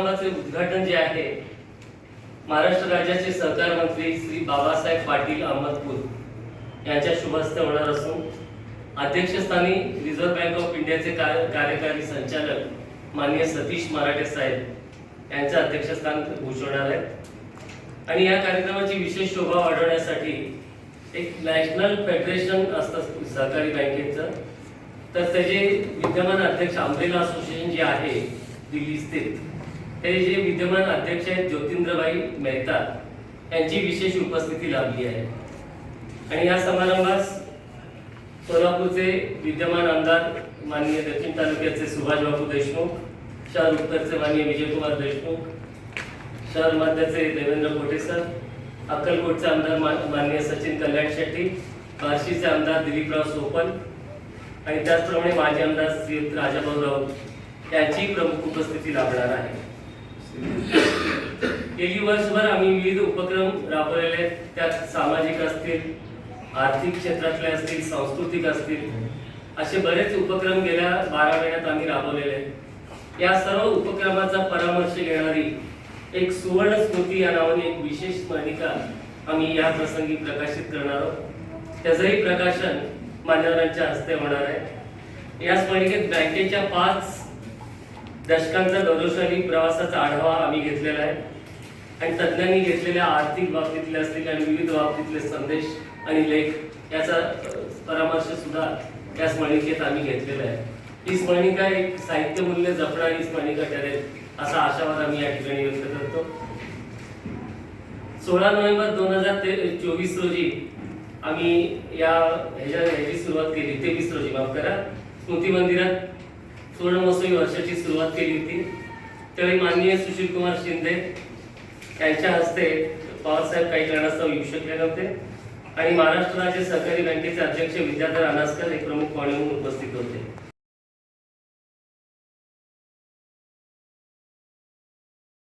उद्घाटन जे आहे महाराष्ट्र राज्याचे सहकार मंत्री श्री बाबासाहेब पाटील अहमदपूर यांच्या शुभ हस्ते होणार असून अध्यक्षस्थानी रिझर्व्ह बँक ऑफ इंडियाचे कार्य- कार्यकारी संचालक माननीय सतीश मराठे साहेब यांचं अध्यक्षस्थान भूषवणार आहे आणि या कार्यक्रमाची विशेष शोभा वाढवण्यासाठी एक नॅशनल फेडरेशन असतं सहकारी बँकेचं. तर त्याचे विद्यमान अध्यक्ष अम्ब्रेला असोसिएशन जे आहे दिल्ली स्थित. हे जे विद्यमान अध्यक्ष आहेत ज्योतिंद्रबाई मेहता यांची विशेष उपस्थिती लाभली आहे. आणि या समारंभास सोलापूरचे विद्यमान आमदार माननीय दक्षिण तालुक्याचे सुभाषबाबू देशमुख शहर उत्तरचे माननीय विजयकुमार देशमुख शहर मध्याचे देवेंद्र कोटे सर अक्कलकोटचे आमदार माननीय सचिन कल्याण शेट्टी बार्शीचे आमदार दिलीपराव सोपल आणि त्याचप्रमाणे माजी आमदार श्री राजाभाऊ राऊत यांची प्रमुख उपस्थिती लाभणार आहे. गेली वर्षभर आम्ही विविध उपक्रम राबवलेले आहेत. त्यात सामाजिक असतील आर्थिक क्षेत्रातले असतील सांस्कृतिक असतील असे बरेच उपक्रम गेल्या बारा महिन्यात आम्ही राबवलेले आहेत. या सर्व उपक्रमाचा परामर्श घेणारी एक सुवर्ण स्मृती या नावाने एक विशेष स्मरणिका आम्ही या प्रसंगी प्रकाशित करणार आहोत. त्याचंही प्रकाशन मान्यवरांच्या हस्ते होणार आहे. या स्मरणिकेत बँकेच्या पाच दशकांचा गौरवशाली प्रवासाचा आढावा आम्ही घेतलेला आहे. आणि तज्ज्ञांनी घेतलेल्या आर्थिक बाबतीतले असतील आणि विविध बाबतीतले संदेश आणि लेख याचा परामर्श सुद्धा या स्मरणिकेत आम्ही घेतलेला आहे. ही स्मरणिका एक साहित्य मूल्य जपणारी स्मरणिका ठरेल असा आशावाद आम्ही या ठिकाणी व्यक्त करतो. सोळा नोव्हेंबर दोन हजार ते चोवीस रोजी आम्ही या ह्याच्या ह्याची सुरुवात केली तेवीस रोजी माफ करा. स्मृती मंदिरात सुवर्ण महोत्सवी वर्षाची सुरुवात केली होती. त्यावेळी माननीय सुशील कुमार शिंदे यांच्या हस्ते पवारसाहेब काही कारणास्तव येऊ शकले नव्हते. आणि महाराष्ट्र राज्य सहकारी बँकेचे अध्यक्ष विद्याधर अनासकर हे प्रमुख पाहुणे म्हणून उपस्थित होते.